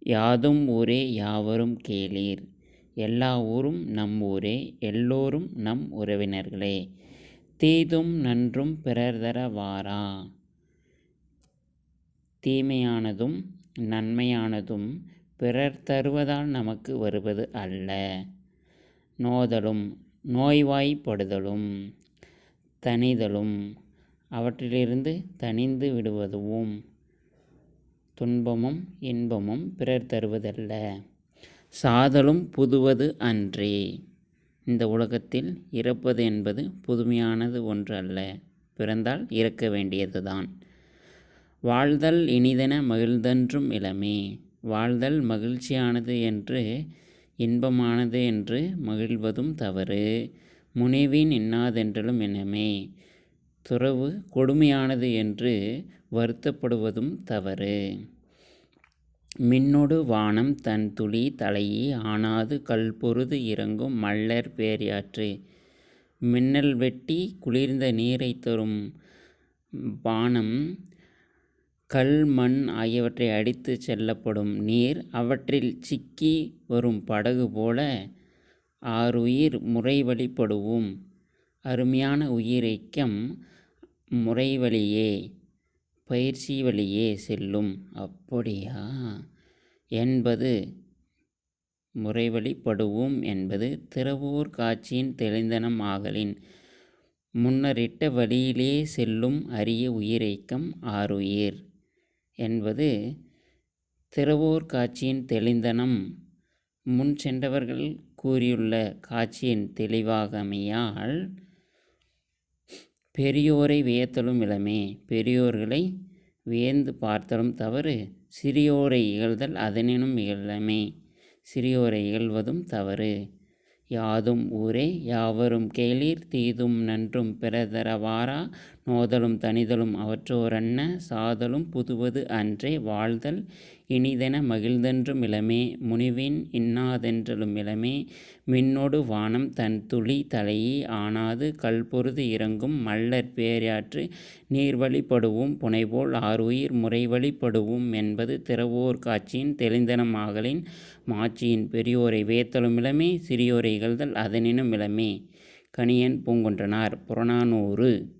யாதும் ஊரே யாவரும் கேளீர். எல்லா ஊரும் நம் ஊரே எல்லோரும் நம் உறவினர்களே. தீதும் நன்றும் பிறர்தர வாரா. தீமையானதும் நன்மையானதும் பிறர் தருவதால் நமக்கு வருவது அல்ல. நோதலும் நோய்வாய்ப்படுதலும் தணிதலும் அவற்றிலிருந்து தணிந்து விடுவதும் துன்பமும் இன்பமும் பிறர் தருவதல்ல. சாதலும் புதுவது அன்றே. இந்த உலகத்தில் இறப்பது என்பது புதுமையானது ஒன்று அல்ல பிறந்தால் இறக்க வேண்டியதுதான். வாழ்தல் இனிதென மகிழ்ந்தன்றும் இளமே. வாழ்தல் மகிழ்ச்சியானது என்று இன்பமானது என்று மகிழ்வதும் தவறு. முனைவின் இன்னாதென்றலும் இனமே. துறவு கொடுமையானது என்று வருத்தப்படுவதும் தவறு. மின்னொடு வானம் தன் துளி தலையி ஆனாது கல்பொருது இறங்கும் மல்லர் பேரியாற்று. மின்னல் வெட்டி குளிர்ந்த நீரை தரும் பானம் கல் மண் ஆகியவற்றை அடித்து செல்லப்படும் நீர் அவற்றில் சிக்கி வரும் படகு போல ஆறுயிர் முறை வழிபடுவோம் அருமையான உயிரைக்கம் முறை வழியே பயிற்சி வழியே செல்லும் அப்படியா? என்பது முறைவழிப்படுவோம் என்பது திறவூர் காட்சியின் தெளிந்தனம் ஆகலின். முன்னரிட்ட வழியிலே செல்லும் அரிய உயிரைக்கம் ஆறுயிர் என்பது திறவோர் காட்சியின் தெளிந்தனம். முன் சென்றவர்கள் கூறியுள்ள காட்சியின் தெளிவாகமையால் பெரியோரை வியத்தலும் இளமே பெரியோர்களை வியந்து பார்த்தலும் தவறு சிறியோரை இகழ்தல் அதனினும் இகழமே சிறியோரை இகழ்வதும் தவறு. யாதும் ஊரே யாவரும் கேளீர் தீதும் நன்றும் பிறதரவாரா மோதலும் நோதலும் அவற்றோரன்ன சாதலும் புதுவது அன்றே வாழ்தல் இனிதென மகிழ்தன்றும் இளமே முனிவின் இன்னாதென்றலும் இளமே மின்னொடு வானம் தன் துளி தலையி ஆனாது கல்பொருது இறங்கும் மல்லர் பேராற்று நீர் வழிபடுவோம் புனைபோல் ஆறுயிர் முறை வழிபடுவோம் என்பது திறவோர் காட்சியின் தெளிந்தனம் ஆகலின் மாட்சியின் பெரியோரை வேத்தலும் இளமே சிறியோரை இகழ்தல் அதனினும் இளமே கணியன் பூங்குன்றனார். புறநானூறு.